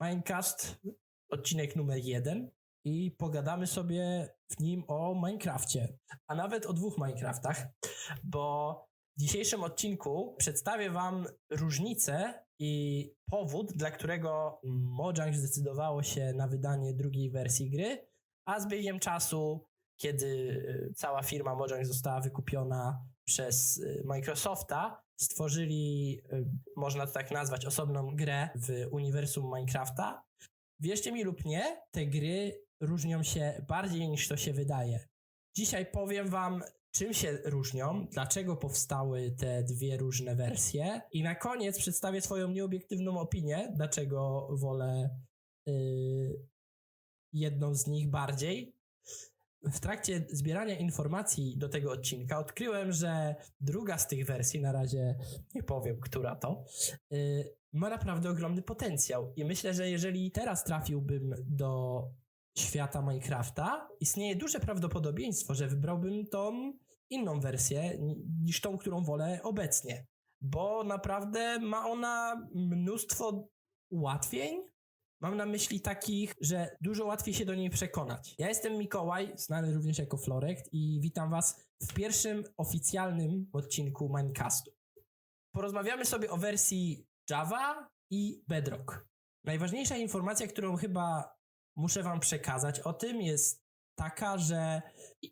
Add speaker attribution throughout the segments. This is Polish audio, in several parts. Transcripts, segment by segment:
Speaker 1: Minecast, odcinek numer jeden i pogadamy sobie w nim o Minecrafcie, a nawet o dwóch Minecraftach, bo w dzisiejszym odcinku przedstawię Wam różnicę i powód, dla którego Mojang zdecydowało się na wydanie drugiej wersji gry, a z biegiem czasu, kiedy y, cała firma Mojang została wykupiona przez y, Microsofta, stworzyli, y, można to tak nazwać, osobną grę w uniwersum Minecrafta. Wierzcie mi lub nie, te gry różnią się bardziej niż to się wydaje. Dzisiaj powiem Wam, czym się różnią, dlaczego powstały te dwie różne wersje i na koniec przedstawię swoją nieobiektywną opinię, dlaczego wolę yy, jedną z nich bardziej. W trakcie zbierania informacji do tego odcinka odkryłem, że druga z tych wersji, na razie nie powiem, która to, yy, ma naprawdę ogromny potencjał. I myślę, że jeżeli teraz trafiłbym do świata Minecrafta, istnieje duże prawdopodobieństwo, że wybrałbym tą inną wersję niż tą, którą wolę obecnie. Bo naprawdę ma ona mnóstwo ułatwień. Mam na myśli takich, że dużo łatwiej się do niej przekonać. Ja jestem Mikołaj, znany również jako Florekt i witam Was w pierwszym oficjalnym odcinku Minecastu. Porozmawiamy sobie o wersji Java i Bedrock. Najważniejsza informacja, którą chyba muszę Wam przekazać o tym jest taka, że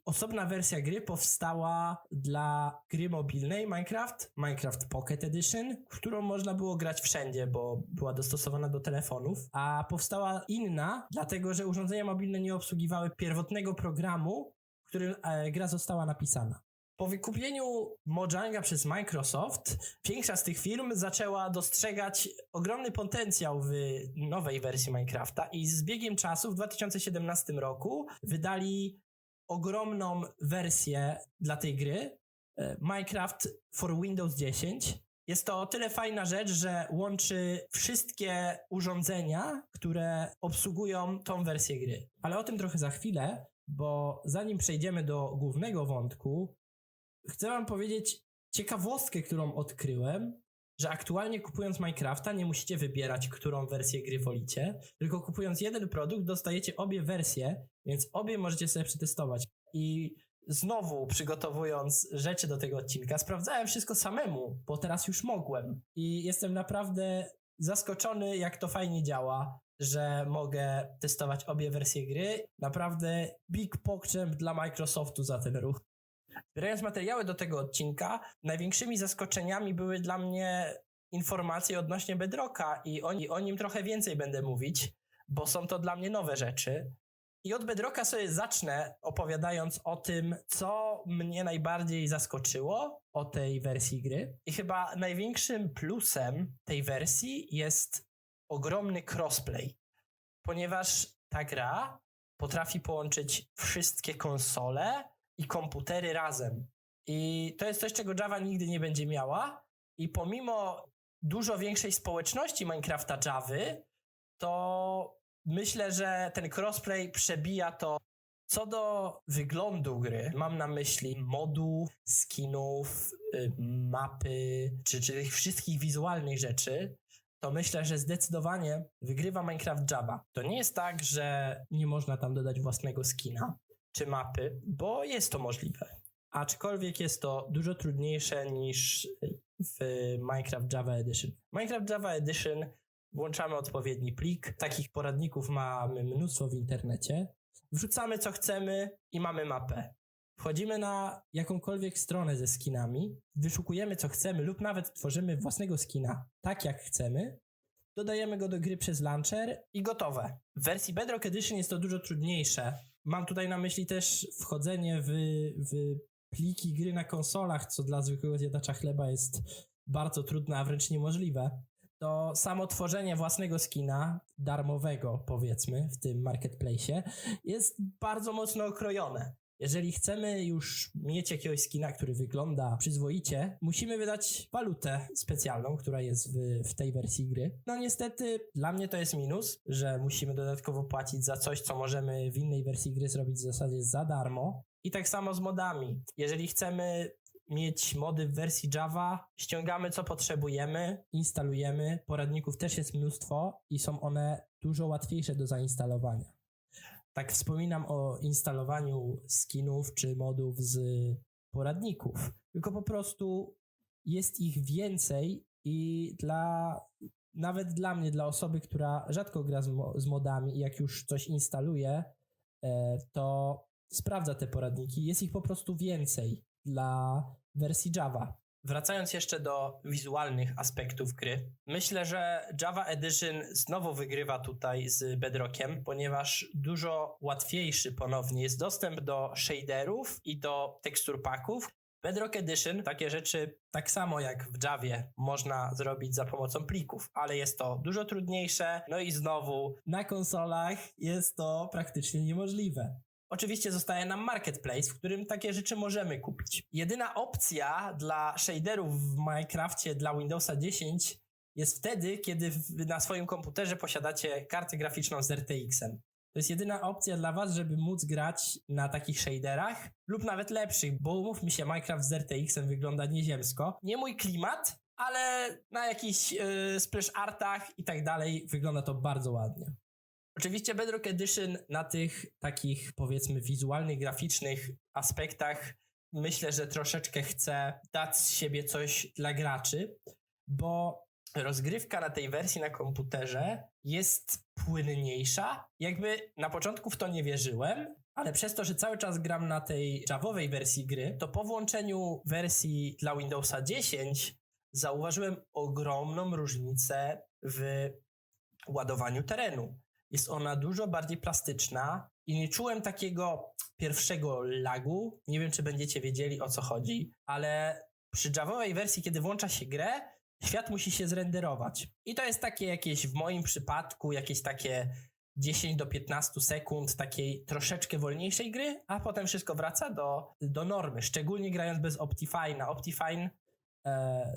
Speaker 1: osobna wersja gry powstała dla gry mobilnej Minecraft, Minecraft Pocket Edition, którą można było grać wszędzie, bo była dostosowana do telefonów, a powstała inna, dlatego że urządzenia mobilne nie obsługiwały pierwotnego programu, w którym e, gra została napisana. Po wykupieniu Mojanga przez Microsoft, większa z tych firm zaczęła dostrzegać ogromny potencjał w nowej wersji Minecrafta i z biegiem czasu w 2017 roku wydali ogromną wersję dla tej gry e, Minecraft for Windows 10. Jest to o tyle fajna rzecz, że łączy wszystkie urządzenia, które obsługują tą wersję gry. Ale o tym trochę za chwilę, bo zanim przejdziemy do głównego wątku, chcę wam powiedzieć ciekawostkę, którą odkryłem, że aktualnie kupując Minecrafta nie musicie wybierać, którą wersję gry wolicie, tylko kupując jeden produkt dostajecie obie wersje, więc obie możecie sobie przetestować. I znowu przygotowując rzeczy do tego odcinka, sprawdzałem wszystko samemu, bo teraz już mogłem. I jestem naprawdę zaskoczony, jak to fajnie działa, że mogę testować obie wersje gry. Naprawdę big pokrzem dla Microsoftu za ten ruch. Zbierając materiały do tego odcinka, największymi zaskoczeniami były dla mnie informacje odnośnie Bedrocka i o, o nim trochę więcej będę mówić, bo są to dla mnie nowe rzeczy. I od Bedrocka sobie zacznę opowiadając o tym, co mnie najbardziej zaskoczyło o tej wersji gry. I chyba największym plusem tej wersji jest ogromny crossplay, ponieważ ta gra potrafi połączyć wszystkie konsole i komputery razem. I to jest coś, czego Java nigdy nie będzie miała. I pomimo dużo większej społeczności Minecrafta Javy, to myślę, że ten crossplay przebija to. Co do wyglądu gry, mam na myśli modu, skinów, y, mapy, czy, czy tych wszystkich wizualnych rzeczy, to myślę, że zdecydowanie wygrywa Minecraft Java. To nie jest tak, że nie można tam dodać własnego skina, czy mapy, bo jest to możliwe. Aczkolwiek jest to dużo trudniejsze niż w Minecraft Java Edition. Minecraft Java Edition włączamy odpowiedni plik. Takich poradników mamy mnóstwo w internecie. Wrzucamy co chcemy i mamy mapę. Wchodzimy na jakąkolwiek stronę ze skinami, wyszukujemy co chcemy lub nawet tworzymy własnego skina tak jak chcemy dodajemy go do gry przez launcher i gotowe. W wersji Bedrock Edition jest to dużo trudniejsze. Mam tutaj na myśli też wchodzenie w, w pliki gry na konsolach, co dla zwykłego zjadacza chleba jest bardzo trudne, a wręcz niemożliwe. To samo tworzenie własnego skina, darmowego powiedzmy, w tym marketplace, jest bardzo mocno okrojone. Jeżeli chcemy już mieć jakiegoś skina, który wygląda przyzwoicie, musimy wydać walutę specjalną, która jest w, w tej wersji gry. No niestety dla mnie to jest minus, że musimy dodatkowo płacić za coś, co możemy w innej wersji gry zrobić w zasadzie za darmo. I tak samo z modami. Jeżeli chcemy mieć mody w wersji Java, ściągamy co potrzebujemy, instalujemy. Poradników też jest mnóstwo i są one dużo łatwiejsze do zainstalowania. Tak wspominam o instalowaniu skinów czy modów z poradników, tylko po prostu jest ich więcej i dla nawet dla mnie, dla osoby, która rzadko gra z, z modami i jak już coś instaluje, e, to sprawdza te poradniki. Jest ich po prostu więcej dla wersji Java. Wracając jeszcze do wizualnych aspektów gry, myślę, że Java Edition znowu wygrywa tutaj z Bedrockiem, ponieważ dużo łatwiejszy ponownie jest dostęp do shaderów i do tekstur packów. Bedrock Edition takie rzeczy tak samo jak w Javie można zrobić za pomocą plików, ale jest to dużo trudniejsze. No i znowu na konsolach jest to praktycznie niemożliwe. Oczywiście zostaje nam marketplace, w którym takie rzeczy możemy kupić. Jedyna opcja dla shaderów w Minecrafcie dla Windowsa 10 jest wtedy, kiedy na swoim komputerze posiadacie kartę graficzną z RTX-em. To jest jedyna opcja dla was, żeby móc grać na takich shaderach lub nawet lepszych, bo umówmy się, Minecraft z RTX-em wygląda nieziemsko. Nie mój klimat, ale na jakichś yy, splash artach i tak dalej wygląda to bardzo ładnie. Oczywiście Bedrock Edition na tych takich powiedzmy wizualnych, graficznych aspektach myślę, że troszeczkę chce dać z siebie coś dla graczy, bo rozgrywka na tej wersji na komputerze jest płynniejsza. Jakby na początku w to nie wierzyłem, ale przez to, że cały czas gram na tej Javowej wersji gry, to po włączeniu wersji dla Windowsa 10 zauważyłem ogromną różnicę w ładowaniu terenu. Jest ona dużo bardziej plastyczna i nie czułem takiego pierwszego lagu. Nie wiem, czy będziecie wiedzieli o co chodzi, ale przy Javowej wersji, kiedy włącza się grę, świat musi się zrenderować. I to jest takie jakieś, w moim przypadku, jakieś takie 10 do 15 sekund takiej troszeczkę wolniejszej gry, a potem wszystko wraca do, do normy, szczególnie grając bez. Optifine e,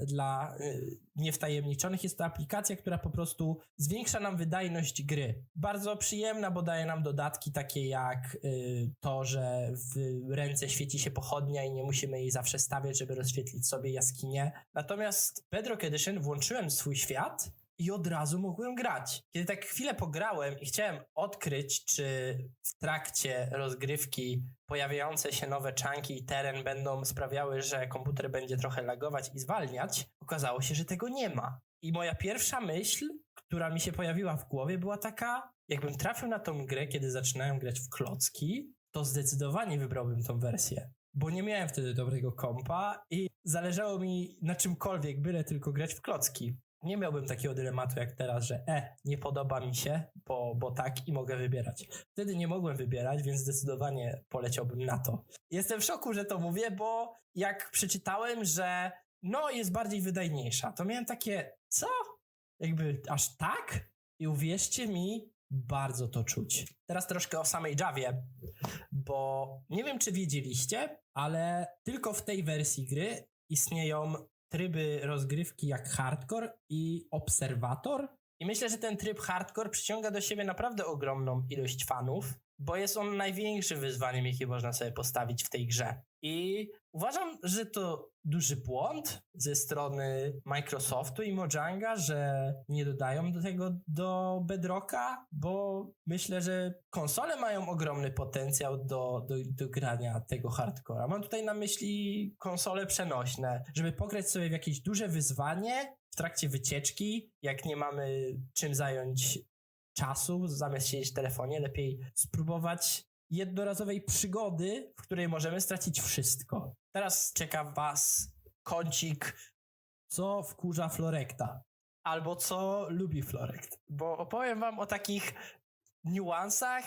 Speaker 1: dla e, niewtajemniczonych jest to aplikacja, która po prostu zwiększa nam wydajność gry. Bardzo przyjemna, bo daje nam dodatki takie jak y, to, że w ręce świeci się pochodnia i nie musimy jej zawsze stawiać, żeby rozświetlić sobie jaskinię. Natomiast Bedrock Edition włączyłem swój świat i od razu mogłem grać. Kiedy tak chwilę pograłem i chciałem odkryć, czy w trakcie rozgrywki pojawiające się nowe czanki i teren będą sprawiały, że komputer będzie trochę lagować i zwalniać, okazało się, że tego nie ma. I moja pierwsza myśl, która mi się pojawiła w głowie, była taka: jakbym trafił na tą grę, kiedy zaczynałem grać w klocki, to zdecydowanie wybrałbym tą wersję. Bo nie miałem wtedy dobrego kompa i zależało mi na czymkolwiek, byle tylko grać w klocki. Nie miałbym takiego dylematu jak teraz, że e, nie podoba mi się, bo, bo tak i mogę wybierać. Wtedy nie mogłem wybierać, więc zdecydowanie poleciałbym na to. Jestem w szoku, że to mówię, bo jak przeczytałem, że no jest bardziej wydajniejsza, to miałem takie, co? Jakby aż tak? I uwierzcie mi, bardzo to czuć. Teraz troszkę o samej Javie, bo nie wiem, czy wiedzieliście, ale tylko w tej wersji gry istnieją tryby rozgrywki jak hardcore i obserwator. I myślę, że ten tryb hardcore przyciąga do siebie naprawdę ogromną ilość fanów, bo jest on największym wyzwaniem, jakie można sobie postawić w tej grze. I uważam, że to duży błąd ze strony Microsoftu i Mojanga, że nie dodają do tego do Bedrocka, bo myślę, że konsole mają ogromny potencjał do, do, do grania tego hardcora. Mam tutaj na myśli konsole przenośne, żeby pograć sobie w jakieś duże wyzwanie w trakcie wycieczki, jak nie mamy czym zająć czasu, zamiast siedzieć w telefonie, lepiej spróbować jednorazowej przygody, w której możemy stracić wszystko. Teraz czeka Was kącik, co wkurza Florekta, albo co lubi Florekt, bo opowiem Wam o takich niuansach,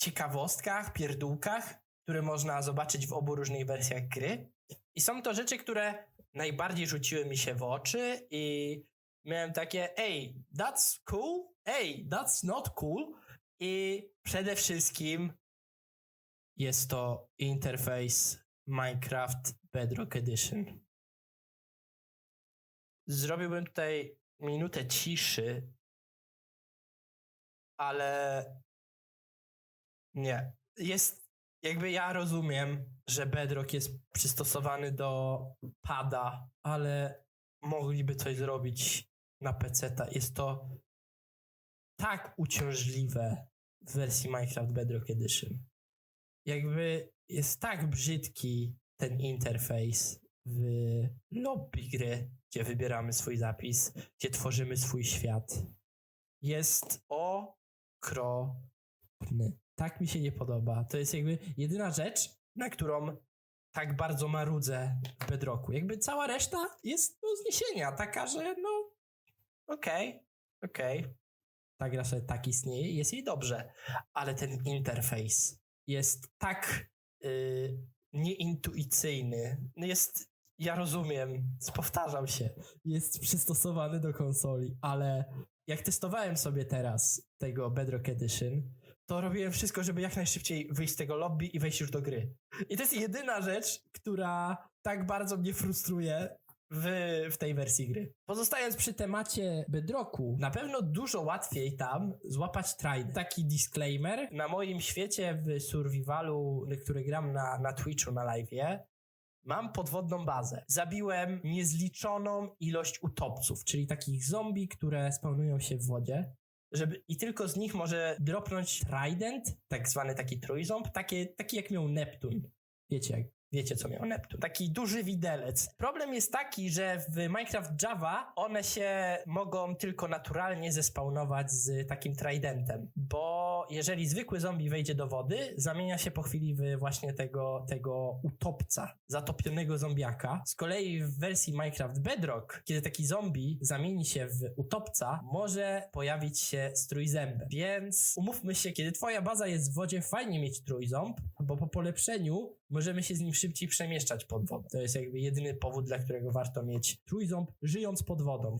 Speaker 1: ciekawostkach, pierdółkach, które można zobaczyć w obu różnych wersjach gry. I są to rzeczy, które najbardziej rzuciły mi się w oczy i miałem takie, ej, that's cool, ej, that's not cool. I przede wszystkim jest to interfejs Minecraft Bedrock Edition. Zrobiłbym tutaj minutę ciszy, ale nie. Jest, jakby ja rozumiem, że Bedrock jest przystosowany do pada, ale mogliby coś zrobić na PC. Jest to tak uciążliwe w wersji Minecraft Bedrock Edition. Jakby jest tak brzydki ten interfejs w lobby gry, gdzie wybieramy swój zapis, gdzie tworzymy swój świat. Jest okropny. Tak mi się nie podoba. To jest jakby jedyna rzecz, na którą tak bardzo marudzę w Bedrocku. Jakby cała reszta jest do zniesienia. Taka, że no okej, okej. Ta gra sobie tak istnieje i jest jej dobrze. Ale ten interfejs jest tak yy, nieintuicyjny. No Jest, ja rozumiem, powtarzam się, jest przystosowany do konsoli, ale jak testowałem sobie teraz tego Bedrock Edition, to robiłem wszystko, żeby jak najszybciej wyjść z tego lobby i wejść już do gry. I to jest jedyna rzecz, która tak bardzo mnie frustruje w, w tej wersji gry. Pozostając przy temacie Bedrocku, na pewno dużo łatwiej tam złapać trident. Taki disclaimer, na moim świecie w survivalu, który gram na, na Twitchu, na live'ie, Mam podwodną bazę. Zabiłem niezliczoną ilość utopców, czyli takich zombie, które spawnują się w wodzie. Żeby, I tylko z nich może dropnąć trident, tak zwany taki trójząb, takie, taki jak miał Neptun. Wiecie, jak, wiecie co miał Neptun. Taki duży widelec. Problem jest taki, że w Minecraft Java one się mogą tylko naturalnie zespawnować z takim tridentem, bo jeżeli zwykły zombie wejdzie do wody, zamienia się po chwili w właśnie tego, tego utopca, zatopionego zombiaka. Z kolei w wersji Minecraft Bedrock, kiedy taki zombie zamieni się w utopca, może pojawić się strójzębem. Więc umówmy się, kiedy twoja baza jest w wodzie, fajnie mieć trójząb, bo po polepszeniu możemy się z nim szybciej przemieszczać pod wodą. To jest jakby jedyny powód, dla którego warto mieć trójząb, żyjąc pod wodą.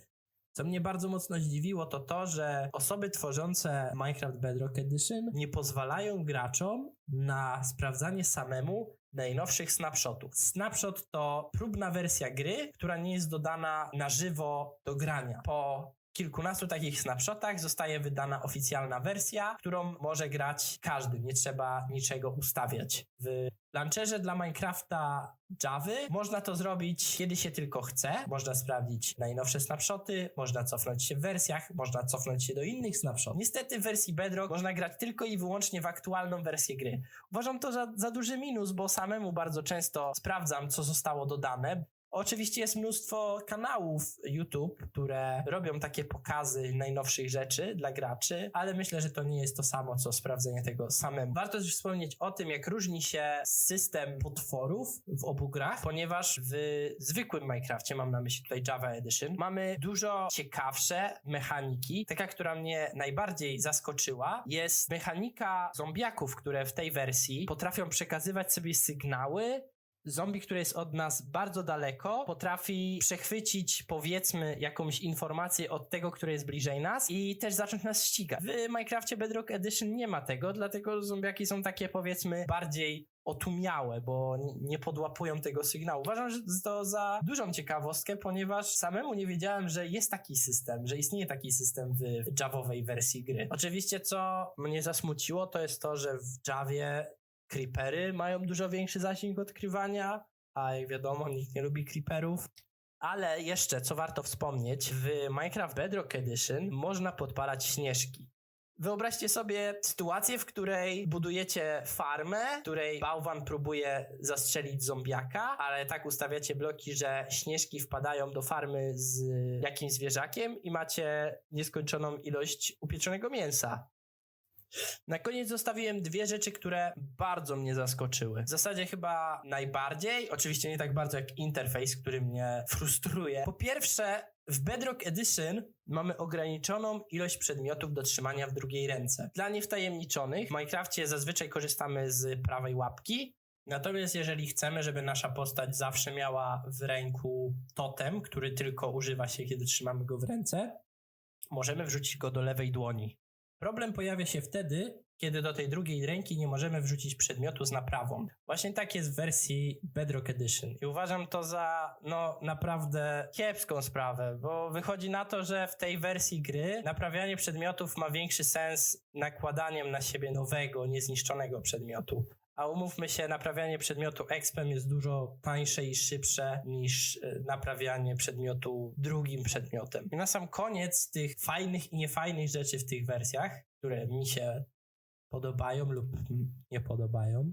Speaker 1: Co mnie bardzo mocno zdziwiło, to to, że osoby tworzące Minecraft Bedrock Edition nie pozwalają graczom na sprawdzanie samemu najnowszych snapshotów. Snapshot to próbna wersja gry, która nie jest dodana na żywo do grania. Po kilkunastu takich snapshotach zostaje wydana oficjalna wersja, którą może grać każdy. Nie trzeba niczego ustawiać. W launcherze dla Minecrafta Java można to zrobić kiedy się tylko chce. Można sprawdzić najnowsze snapshoty, można cofnąć się w wersjach, można cofnąć się do innych snapshotów. Niestety w wersji Bedrock można grać tylko i wyłącznie w aktualną wersję gry. Uważam to za, za duży minus, bo samemu bardzo często sprawdzam, co zostało dodane. Oczywiście jest mnóstwo kanałów YouTube, które robią takie pokazy najnowszych rzeczy dla graczy, ale myślę, że to nie jest to samo, co sprawdzenie tego samemu. Warto też wspomnieć o tym, jak różni się system potworów w obu grach, ponieważ w zwykłym Minecrafcie, mam na myśli tutaj Java Edition, mamy dużo ciekawsze mechaniki. Taka, która mnie najbardziej zaskoczyła, jest mechanika zombiaków, które w tej wersji potrafią przekazywać sobie sygnały zombie, które jest od nas bardzo daleko, potrafi przechwycić powiedzmy jakąś informację od tego, który jest bliżej nas i też zacząć nas ścigać. W Minecrafcie Bedrock Edition nie ma tego, dlatego zombiaki są takie powiedzmy bardziej otumiałe, bo nie podłapują tego sygnału. Uważam, że to za dużą ciekawostkę, ponieważ samemu nie wiedziałem, że jest taki system, że istnieje taki system w Javowej wersji gry. Oczywiście, co mnie zasmuciło, to jest to, że w Javie creepery mają dużo większy zasięg odkrywania, a jak wiadomo, nikt nie lubi creeperów. Ale jeszcze, co warto wspomnieć, w Minecraft Bedrock Edition można podpalać śnieżki. Wyobraźcie sobie sytuację, w której budujecie farmę, w której bałwan próbuje zastrzelić zombiaka, ale tak ustawiacie bloki, że śnieżki wpadają do farmy z jakimś zwierzakiem i macie nieskończoną ilość upieczonego mięsa. Na koniec zostawiłem dwie rzeczy, które bardzo mnie zaskoczyły. W zasadzie chyba najbardziej, oczywiście nie tak bardzo jak interfejs, który mnie frustruje. Po pierwsze, w Bedrock Edition mamy ograniczoną ilość przedmiotów do trzymania w drugiej ręce. Dla niewtajemniczonych w Minecrafcie zazwyczaj korzystamy z prawej łapki, Natomiast jeżeli chcemy, żeby nasza postać zawsze miała w ręku totem, który tylko używa się, kiedy trzymamy go w ręce, możemy wrzucić go do lewej dłoni. Problem pojawia się wtedy, kiedy do tej drugiej ręki nie możemy wrzucić przedmiotu z naprawą. Właśnie tak jest w wersji Bedrock Edition. I uważam to za, no, naprawdę kiepską sprawę, bo wychodzi na to, że w tej wersji gry naprawianie przedmiotów ma większy sens nakładaniem na siebie nowego, niezniszczonego przedmiotu A umówmy się, naprawianie przedmiotu expem jest dużo tańsze i szybsze niż y, naprawianie przedmiotu drugim przedmiotem. I na sam koniec tych fajnych i niefajnych rzeczy w tych wersjach, które mi się podobają lub nie podobają,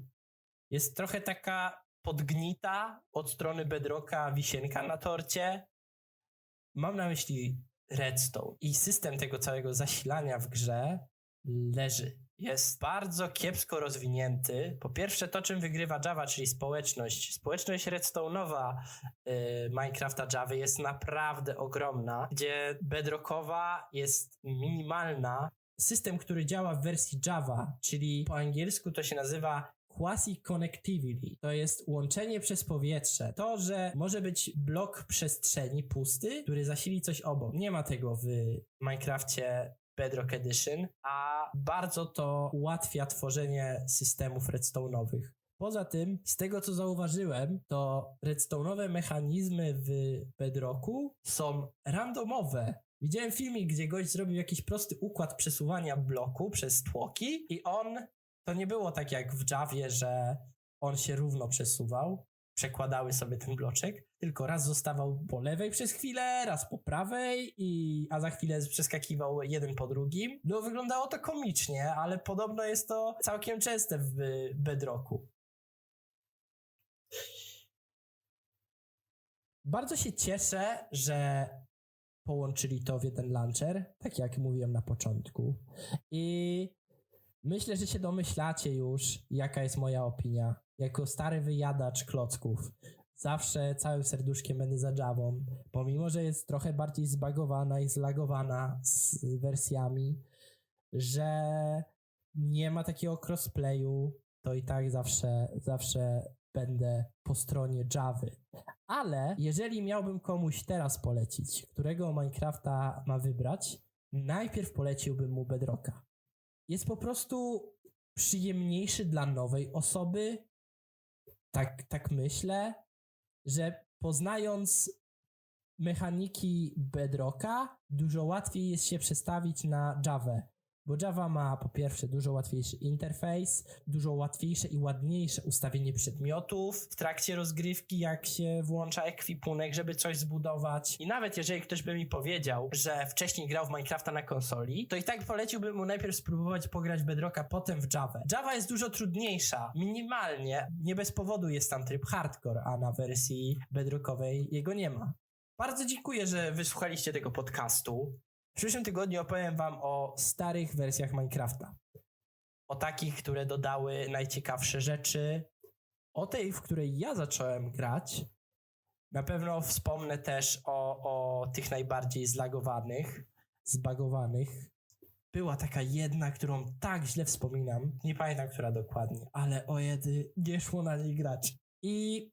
Speaker 1: jest trochę taka podgnita od strony Bedrocka wisienka na torcie. Mam na myśli Redstone i system tego całego zasilania w grze leży. Jest bardzo kiepsko rozwinięty. Po pierwsze, to czym wygrywa Java, czyli społeczność. Społeczność redstone'owa yy, Minecrafta Java jest naprawdę ogromna, gdzie bedrockowa jest minimalna. System, który działa w wersji Java, czyli po angielsku to się nazywa Quasi Connectivity. To jest łączenie przez powietrze. To, że może być blok przestrzeni pusty, który zasili coś obok. Nie ma tego w Minecrafcie Bedrock Edition, a bardzo to ułatwia tworzenie systemów redstone'owych. Poza tym, z tego co zauważyłem, to redstone'owe mechanizmy w Bedrocku są randomowe. Widziałem filmik, gdzie gość zrobił jakiś prosty układ przesuwania bloku przez tłoki i on, to nie było tak jak w Javie, że on się równo przesuwał, przekładały sobie ten bloczek, tylko raz zostawał po lewej przez chwilę, raz po prawej, i, a za chwilę przeskakiwał jeden po drugim. No wyglądało to komicznie, ale podobno jest to całkiem częste w Bedrocku. Bardzo się cieszę, że połączyli to w jeden launcher, tak jak mówiłem na początku. I myślę, że się domyślacie już, jaka jest moja opinia. Jako stary wyjadacz klocków, zawsze całym serduszkiem będę za Javą, pomimo, że jest trochę bardziej zbagowana i zlagowana z wersjami, że nie ma takiego crossplayu, to i tak zawsze, zawsze będę po stronie Javy. Ale jeżeli miałbym komuś teraz polecić, którego Minecrafta ma wybrać, najpierw poleciłbym mu Bedrocka. Jest po prostu przyjemniejszy dla nowej osoby. Tak, tak myślę, że poznając mechaniki Bedrocka, dużo łatwiej jest się przestawić na Javę. Bo Java ma po pierwsze dużo łatwiejszy interfejs, dużo łatwiejsze i ładniejsze ustawienie przedmiotów w trakcie rozgrywki, jak się włącza ekwipunek, żeby coś zbudować. I nawet jeżeli ktoś by mi powiedział, że wcześniej grał w Minecrafta na konsoli, to i tak poleciłbym mu najpierw spróbować pograć w Bedrocka, potem w Java. Java jest dużo trudniejsza, minimalnie, nie bez powodu jest tam tryb hardcore, a na wersji bedrockowej jego nie ma. Bardzo dziękuję, że wysłuchaliście tego podcastu. W przyszłym tygodniu opowiem Wam o starych wersjach Minecrafta. O takich, które dodały najciekawsze rzeczy. O tej, w której ja zacząłem grać. Na pewno wspomnę też o, o tych najbardziej zlagowanych, zbagowanych. Była taka jedna, którą tak źle wspominam. Nie pamiętam, która dokładnie, ale o jedy, nie szło na niej grać. I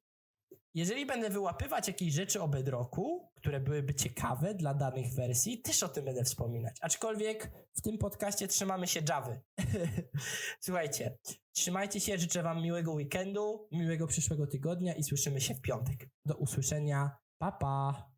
Speaker 1: jeżeli będę wyłapywać jakieś rzeczy o Bedrocku, które byłyby ciekawe dla danych wersji, też o tym będę wspominać. Aczkolwiek w tym podcaście trzymamy się Javy. Słuchajcie, trzymajcie się, życzę Wam miłego weekendu, miłego przyszłego tygodnia i słyszymy się w piątek. Do usłyszenia. Pa, pa!